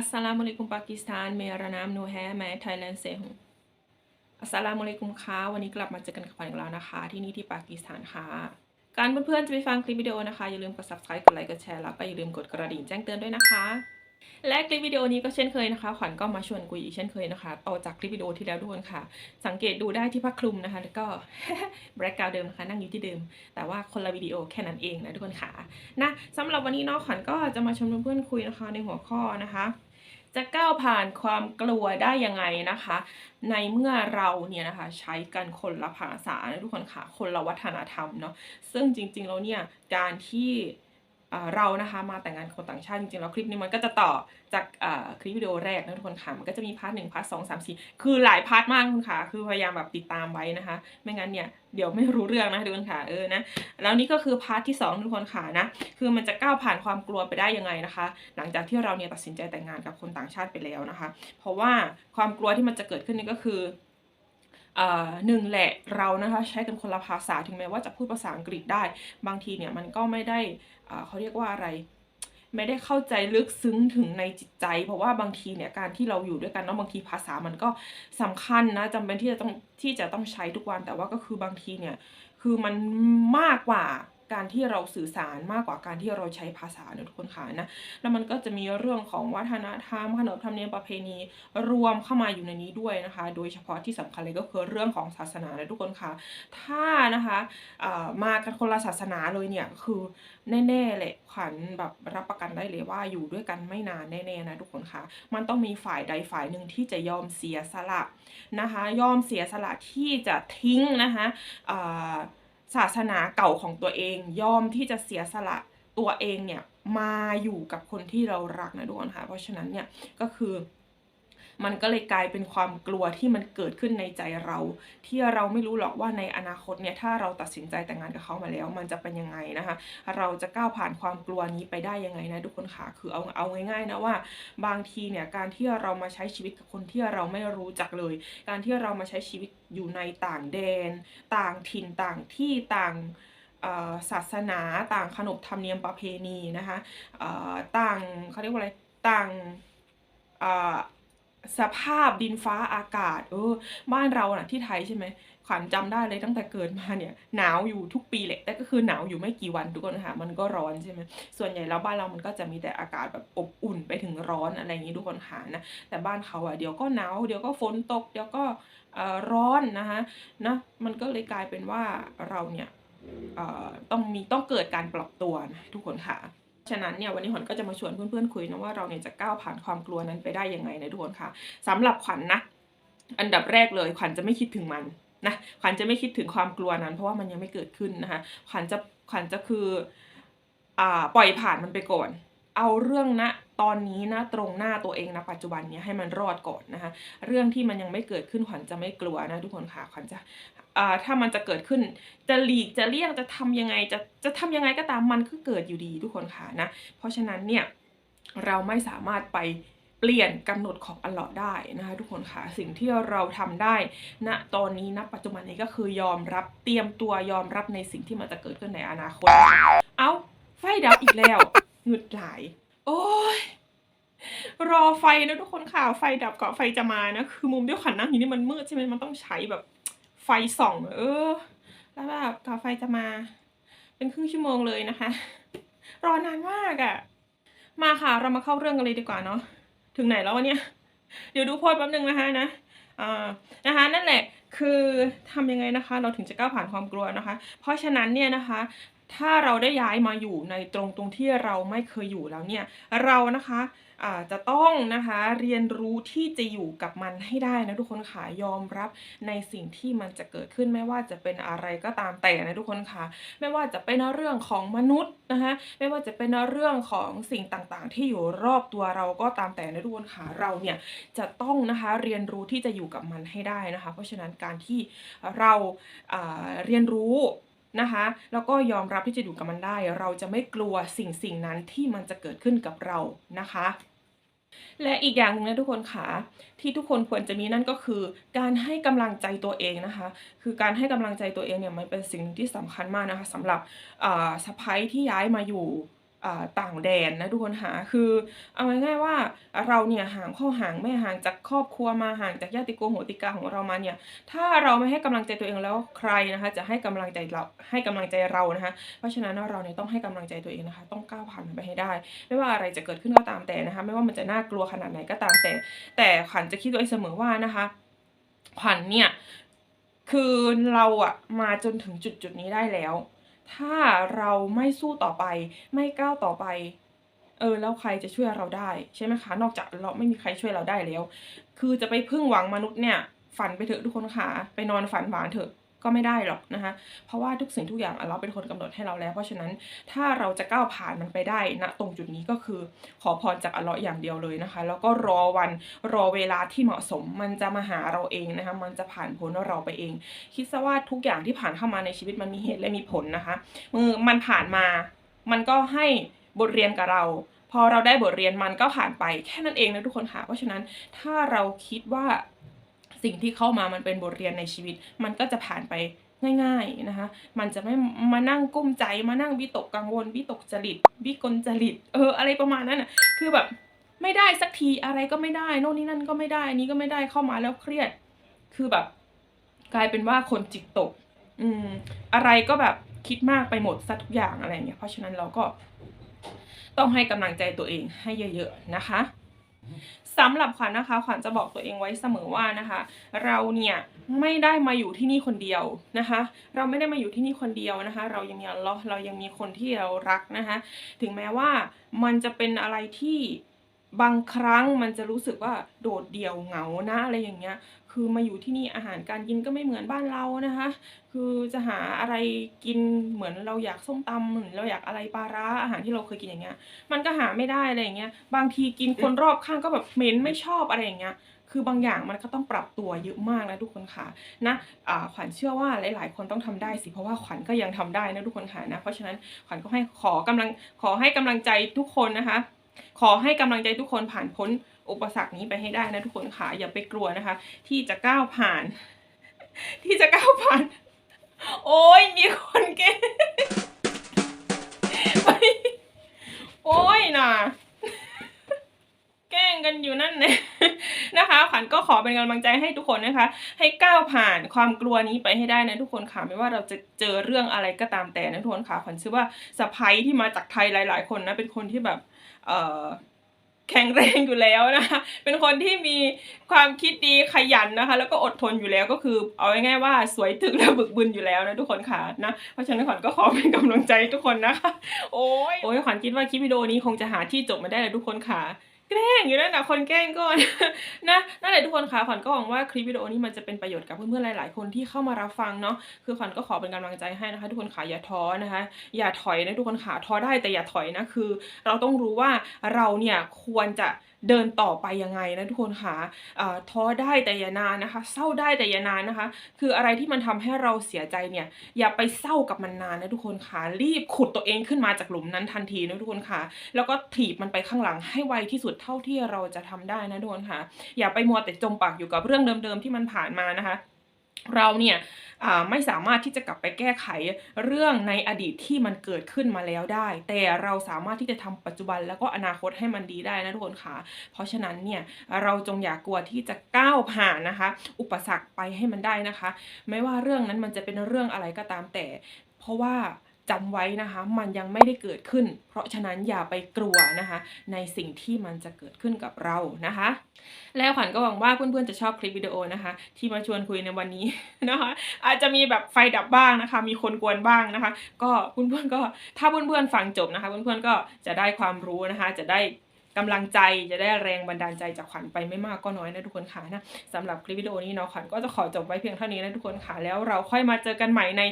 Assalamualaikum Pakistan เมรานามนูแฮแม Thailand เซฮง Assalamualaikum ค่ะวันนี้กลับมาเจอกันกับขวัญอีกแล้วนะคะ ที่นี่ที่ปากีสถานค่ะ การเพื่อนๆจะไปฟังคลิปวิดีโอนะคะ อย่าลืมกด subscribe กดไลค์กดแชร์แล้วก็อย่าลืมกดกระดิ่งแจ้งเตือนด้วยนะคะ และคลิปวิดีโอนี้ก็เช่นเคยนะคะ ขวัญก็มาชวนกุยอีกเช่นเคยนะคะต่อจากคลิปวิดีโอที่แล้วทุกคนค่ะ สังเกตดูได้ที่ผ้าคลุมนะคะ แล้วก็ black กกาวเดิมนะคะนั่งอยู่ที่เดิม แต่ว่าคนละวิดีโอแค่นั้นเองนะทุกคนค่ะนะสำหรับวันนี้เนาะขวัญก็จะมาชวนเพื่อนๆคุยนะคะในหัวข้อนะคะ จะก้าวผ่านความกลัวได้ยังไงนะคะ ในเมื่อเราเนี่ยนะคะใช้กันคนละภาษาทุกคนค่ะคนละวัฒนธรรมเนาะซึ่งจริงๆแล้วเนี่ยการที่ เรานะคะมาแต่งงานคนต่างชาติจริงๆแล้วคลิปนี้มันก็จะต่อจากคลิปวิดีโอแรกนะทุกคนค่ะมันก็จะมีพาร์ทหนึ่งพาร์ทสองสามสี่คือหลายพาร์ทมากคุณค่ะคือพยายามแบบติดตามไว้นะคะ ไม่งั้นเนี่ยเดี๋ยวไม่รู้เรื่องนะทุกคนค่ะเออนะแล้วนี่ก็คือพาร์ทที่สองทุกคนค่ะนะคือมันจะก้าวผ่านความกลัวไปได้ยังไงนะคะ หลังจากที่เราเนี่ยตัดสินใจแต่งงานกับคนต่างชาติไปแล้วนะคะ เพราะว่าความกลัวที่มันจะเกิดขึ้นนี่ก็คือ หนึ่งแหละเรานะคะใช้กันคนละภาษาถึงแม้ว่าจะพูดภาษาอังกฤษได้ บางทีเนี่ยมันก็ไม่ได้เขาเรียกว่าอะไร ไม่ได้เข้าใจลึกซึ้งถึงในจิตใจ เพราะว่าบางทีเนี่ยการที่เราอยู่ด้วยกันเนาะบางทีภาษามันก็สำคัญนะจำเป็นที่จะต้องที่จะต้องใช้ทุกวันแต่ว่าก็คือบางทีเนี่ยคือมันมากกว่า การที่เราสื่อสารมากกว่าการที่เราใช้ภาษาเนี่ยทุกคนค่ะนะแล้วมันก็จะมีเรื่องของวัฒนธรรมขนบธรรมเนียมประเพณีรวมเข้ามาอยู่ในนี้ด้วยนะคะ โดยเฉพาะที่สำคัญเลยก็คือเรื่องของศาสนานะทุกคนค่ะ ถ้านะคะมากันคนละศาสนาเลยเนี่ยคือแน่ๆแหละขวัญแบบรับประกันได้เลยว่าอยู่ด้วยกันไม่นานแน่ๆนะทุกคนค่ะ มันต้องมีฝ่ายใดฝ่ายหนึ่งที่จะยอมเสียสละนะคะ ยอมเสียสละที่จะทิ้งนะคะอ่อ ศาสนาเก่าของตัวเองยอมที่จะเสียสละตัวเองเนี่ยมาอยู่กับคนที่เรารักนะทุกคนค่ะเพราะฉะนั้นเนี่ยก็คือ มันก็เลยกลายเป็นความกลัวที่มันเกิดขึ้นในใจเรา ที่เราไม่รู้หรอกว่าในอนาคตเนี่ยถ้าเราตัดสินใจแต่งงานกับเขามาแล้ว มันจะเป็นยังไงนะคะ เราจะก้าวผ่านความกลัวนี้ไปได้ยังไงนะทุกคนค่ะคือเอาเอาง่ายๆนะว่า บางทีเนี่ยการที่เรามาใช้ชีวิตกับคนที่เราไม่รู้จักเลย การที่เรามาใช้ชีวิตอยู่ในต่างแดน ต่างถิ่นต่างที่ต่างศาสนาต่างขนบธรรมเนียมประเพณีนะคะต่างเขาเรียกว่าอะไรต่างอ สภาพดินฟ้าอากาศ เออ บ้านเราน่ะที่ไทยใช่ไหมขวัญจำได้เลยตั้งแต่เกิดมาเนี่ยหนาวอยู่ทุกปีแหละแต่ก็คือหนาวอยู่ไม่กี่วันทุกคนค่ะมันก็ร้อนใช่ไหมส่วนใหญ่แล้วบ้านเรามันก็จะมีแต่อากาศแบบอบอุ่นไปถึงร้อนอะไรอย่างนี้ทุกคนค่ะนะแต่บ้านเขาอะเดี๋ยวก็หนาวเดี๋ยวก็ฝนตก เดี๋ยวก็อ่อร้อนนะคะนะมันก็เลยกลายเป็นว่าเราเนี่ยอ่อต้องมีต้องเกิดการปรับตัวนะทุกคนค่ะ ฉะนั้นเนี่ยวันนี้ขวัญก็จะมาชวนเพื่อนๆคุยนะว่าเราเนี่ยจะก้าวผ่านความกลัวนั้นไปได้ยังไงนะทุกคนค่ะสำหรับขวัญนะอันดับแรกเลยขวัญจะไม่คิดถึงมันนะขวัญจะไม่คิดถึงความกลัวนั้น เพราะว่ามันยังไม่เกิดขึ้นนะคะขวัญจะขวัญจะคืออ่าปล่อยผ่านมันไปก่อน เอาเรื่องนะ ตอนนี้นะตรงหน้าตัวเองนะปัจจุบันเนี้ยให้มันรอดก่อนนะคะเรื่องที่มันยังไม่เกิดขึ้นขวัญจะไม่กลัวนะทุกคนค่ะขวัญจะอ่าถ้ามันจะเกิดขึ้นจะหลีกจะเลี่ยงจะทำยังไงจะจะทำยังไงก็ตามมันก็เกิดอยู่ดีทุกคนค่ะนะเพราะฉะนั้นเนี่ยเราไม่สามารถไปเปลี่ยนกำหนดของอัลลาะห์ได้นะคะทุกคนค่ะสิ่งที่เราทำได้ณตอนนี้ณปัจจุบันนี้ก็คือยอมรับเตรียมตัวยอมรับในสิ่งที่มันจะเกิดขึ้นในอนาคต เอ้าไฟดับอีกแล้วหงุดหลาย โอ้ยรอไฟนะทุกคนค่ะไฟดับก่อนไฟจะมานะคือมุมที่ขวัญนั่งอยู่นี่มันมืดใช่ไหมมันต้องใช้แบบไฟส่อง เออ แล้วแบบก่อนไฟจะมา เป็นครึ่งชั่วโมงเลยนะคะ รอนานมากอะ่ะ มาค่ะเรามาเข้าเรื่องกันเลยดีกว่าเนาะถึงไหนแล้ววะเนี่ย เดี๋ยวดูโพสแป๊บนึงนะคะนะอ่านะคะนั่นแหละคือทำยังไงนะคะ เราถึงจะก้าวผ่านความกลัวนะคะ เพราะฉะนั้นเนี่ยนะคะ ถ้าเราได้ย้ายมาอยู่ในตรงตรงที่เราไม่เคยอยู่แล้วเนี่ย เรานะคะจะต้องนะคะเรียนรู้ที่จะอยู่กับมันให้ได้นะทุกคนค่ะยอมรับในสิ่งที่มันจะเกิดขึ้นไม่ว่าจะเป็นอะไรก็ตามแต่นะทุกคนค่ะไม่ว่าจะเป็นเรื่องของมนุษย์นะคะไม่ว่าจะเป็นเรื่องของสิ่งต่างๆ ที่อยู่รอบตัวเราก็ตามแต่นะทุกคนค่ะเราเนี่ยจะต้องนะคะเรียนรู้ที่จะอยู่กับมันให้ได้นะคะ เพราะฉะนั้นการที่เราเรียนรู้ นะคะ แล้วก็ยอมรับที่จะอยู่กับมันได้ เราจะไม่กลัวสิ่งสิ่งนั้นที่มันจะเกิดขึ้นกับเรานะคะ และอีกอย่างหนึ่งนะทุกคนค่ะที่ทุกคนควรจะมีนั่นก็คือ การให้กำลังใจตัวเองนะคะ คือการให้กำลังใจตัวเองเนี่ยมันเป็นสิ่งที่สำคัญมากนะคะสำหรับอ่าสะพ้ายที่ย้ายมาอยู่ ต่างแดนนะทุกคนหาคือเอาง่ายๆว่าเราเนี่ยห่างพ่อห่างแม่ห่างจากครอบครัวมาห่างจากญาติโกโหติกาของเรามาเนี่ยถ้าเราไม่ให้กำลังใจตัวเองแล้วใครนะคะ จะให้กำลังใจเราให้กำลังใจเรานะคะเพราะฉะนั้นเราเนี่ยต้องให้กำลังใจตัวเองนะคะ ต้องก้าวผ่านมันไปให้ได้ ไม่ว่าอะไรจะเกิดขึ้นก็ตามแต่นะคะ ไม่ว่ามันจะน่ากลัวขนาดไหนก็ตามแต่ แต่ขวัญจะคิดตัวเองเสมอว่านะคะขวัญเนี่ยคือเราอะมาจนถึงจุดจุดนี้ได้แล้ว ถ้าเราไม่สู้ต่อไป ไม่ก้าวต่อไป เออ แล้วใครจะช่วยเราได้ใช่ไหมคะ นอกจากเราไม่มีใครช่วยเราได้แล้ว คือจะไปพึ่งหวังมนุษย์เนี่ย ฝันไปเถอะทุกคนค่ะ ไปนอนฝันหวานเถอะ ก็ไม่ได้หรอกนะคะ เพราะว่าทุกสิ่งทุกอย่างเลาเป็นคนกำหนดให้เราแล้ว เพราะฉะนั้นถ้าเราจะก้าวผ่านมันไปได้ณตรงจุดนี้ก็คือขอพรจากอัลเลาะห์อย่างเดียวเลยนะคะ แล้วก็รอวันรอเวลาที่เหมาะสม มันจะมาหาเราเองนะคะ มันจะผ่านพ้นเราไปเอง คิดซะว่าทุกอย่างที่ผ่านเข้ามาในชีวิตมันมีเหตุและมีผลนะคะมือมันผ่านมา มันก็ให้บทเรียนกับเราพอเราได้บทเรียนมันก็ผ่านไปแค่นั้นเองนะทุกคนค่ะ เพราะฉะนั้นถ้าเราคิดว่า สิ่งที่เข้ามามันเป็นบทเรียนในชีวิต มันก็จะผ่านไปง่ายๆนะคะ มันจะไม่มานั่งกุ้มใจมานั่งวิตกกังวลวิตกจริตวิกลจริต เอออะไรประมาณนั้นอะ คือแบบไม่ได้สักทีอะไรก็ไม่ได้ โน่นนี่นั่นก็ไม่ได้อนี้ก็ไม่ได้เข้ามาแล้วเครียด คือแบบ กลายเป็นว่าคนจิตตก อืม อะไรก็แบบคิดมากไปหมดซะทุกอย่างอะไรเงี้ย เพราะฉะนั้นเราก็ต้องให้กำลังใจตัวเองให้เยอะๆนะคะ สำหรับขวัญนะคะ ขวัญจะบอกตัวเองไว้เสมอว่านะคะ เราเนี่ยไม่ได้มาอยู่ที่นี่คนเดียวนะคะ เราไม่ได้มาอยู่ที่นี่คนเดียวนะคะ เรายังมีเราเรายังมีคนที่เรารักนะคะ ถึงแม้ว่ามันจะเป็นอะไรที่บางครั้งมันจะรู้สึกว่าโดดเดี่ยวเหงานะอะไรอย่างเงี้ย คือมาอยู่ที่นี่อาหารการกินก็ไม่เหมือนบ้านเรานะคะ คือจะหาอะไรกินเหมือนเราอยากส้มตำเหมือนเราอยากอะไรปลาร้าอาหารที่เราเคยกินอย่างเงี้ย มันก็หาไม่ได้อะไรอย่างเงี้ย บางทีกินคนรอบข้างก็แบบเหม็นไม่ชอบอะไรอย่างเงี้ยคือบางอย่างมันก็ต้องปรับตัวเยอะมากนะทุกคนค่ะนะอ่าขวัญเชื่อว่าหลาย ๆ คนต้องทำได้สิเพราะว่าขวัญก็ยังทำได้นะทุกคนค่ะนะ เพราะฉะนั้นขวัญก็ให้ขอกำลังขอให้กำลังใจทุกคนนะคะ ขอให้กำลังใจทุกคนผ่านพ้น อุปสรรคนี้ไปให้ได้นะทุกคนค่ะอย่าไปกลัวนะคะ ที่จะก้าวผ่าน ที่จะก้าวผ่าน โอ้ยมีคนเก่งโอ้ยน่ะแกล้งกันอยู่นั่นเนี่ยนะคะ ขวัญก็ขอเป็นกำลังใจให้ทุกคนนะคะ ให้ก้าวผ่านความกลัวนี้ไปให้ได้นะทุกคนค่ะไม่ว่าเราจะเจอเรื่องอะไรก็ตามแต่นะทุกคนค่ะขวัญเชื่อว่าสะพ้ยที่มาจากไทยหลาย ๆ คนนะเป็นคนที่แบบ เอ่อ แข็งแรงอยู่แล้วนะคะเป็นคนที่มีความคิดดีขยันนะคะ แล้วก็อดทนอยู่แล้วก็คือ เอาง่ายๆว่าสวยถึกและบึกบึนอยู่แล้วนะทุกคนค่ะนะเพราะฉะนั้นขวัญก็ขอเป็นกำลังใจทุกคนนะคะ โอ้ยโอ้ยขวัญคิดว่าคลิปวิดีโอนี้คงจะหาที่จบมาได้เลยทุกคนค่ะ แกล้งอยู่นั่นนะคนแกล้งก่อนนะนั่นแหละทุกคนค่ะขวัญก็หวังว่าคลิปวิดีโอนี้มันจะเป็นประโยชน์กับเพื่อนๆหลาย ๆ คนที่เข้ามารับฟังเนาะคือขวัญก็ขอเป็นกำลังใจให้นะคะ ทุกคนค่ะอย่าท้อนะคะ อย่าถอยนะทุกคนค่ะท้อได้แต่อย่าถอยนะคือ เราต้องรู้ว่าเราเนี่ยควรจะเดินต่อไปยังไงนะทุกคนค่ะอ่าท้อได้แต่อย่านานนะคะ เศร้าได้แต่อย่านานนะคะ คืออะไรที่มันทำให้เราเสียใจเนี่ย อย่าไปเศร้ากับมันนานนะทุกคนค่ะ รีบขุดตัวเองขึ้นมาจากหลุมนั้นทันทีนะทุกคนค่ะ แล้วก็ถีบมันไปข้างหลังให้ไวที่สุดเท่าที่เราจะทำได้นะทุกคนค่ะ อย่าไปมัวแต่จมปากอยู่กับเรื่องเดิมๆที่มันผ่านมานะคะเราเนี่ยไม่สามารถที่จะกลับไปแก้ไขเรื่องในอดีตที่มันเกิดขึ้นมาแล้วได้ แต่เราสามารถที่จะทำปัจจุบันแล้วก็อนาคตให้มันดีได้นะทุกคนค่ะ เพราะฉะนั้นเนี่ยเราจงอย่ากกลัวที่จะก้าวผ่านนะคะ อุปสรรคไปให้มันได้นะคะ ไม่ว่าเรื่องนั้นมันจะเป็นเรื่องอะไรก็ตามแต่ เพราะว่า จำไว้นะคะ มันยังไม่ได้เกิดขึ้น เพราะฉะนั้นอย่าไปกลัวนะคะ ในสิ่งที่มันจะเกิดขึ้นกับเรานะคะ แล้วขวัญก็หวังว่าเพื่อนๆจะชอบคลิปวิดีโอนะคะ ที่มาชวนคุยในวันนี้นะคะ อาจจะมีแบบไฟดับบ้างนะคะ มีคนกวนบ้างนะคะ ก็เพื่อนๆก็ถ้าเพื่อนๆฟังจบนะคะ เพื่อนๆก็จะได้ความรู้นะคะ จะได้ กำลังใจจะได้แรงบันดาลใจจากขวัญไปไม่มากก็น้อยนะทุกคนค่ะนะสำหรับคลิปวิดีโอนี้เนาะขวัญก็จะขอจบไว้เพียงเท่านี้นะทุกคนค่ะแล้วเราค่อยมาเจอกันใหม่ใน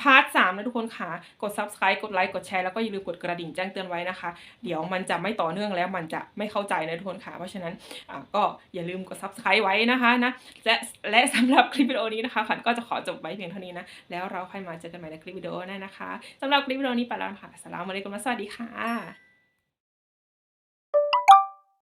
พาร์ทสามนะทุกคนค่ะกด subscribe กดไลค์กดแชร์แล้วก็อย่าลืมกดกระดิ่งแจ้งเตือนไว้นะคะ เดี๋ยวมันจะไม่ต่อเนื่องแล้วมันจะไม่เข้าใจนะทุกคนค่ะเพราะฉะนั้นอ่าก็อย่าลืมกด subscribe ไว้นะคะนะและและสำหรับคลิปวิดีโอนี้นะคะขวัญก็จะขอจบไว้เพียงเท่านี้นะแล้วเราค่อยมาเจอกันใหม่ในคลิปวิดีโอหน้านะคะสำหรับคลิปวิดีโอนี้ไปแล้วค่ะสลามอะลัยกุมและสวัสดีค่ะ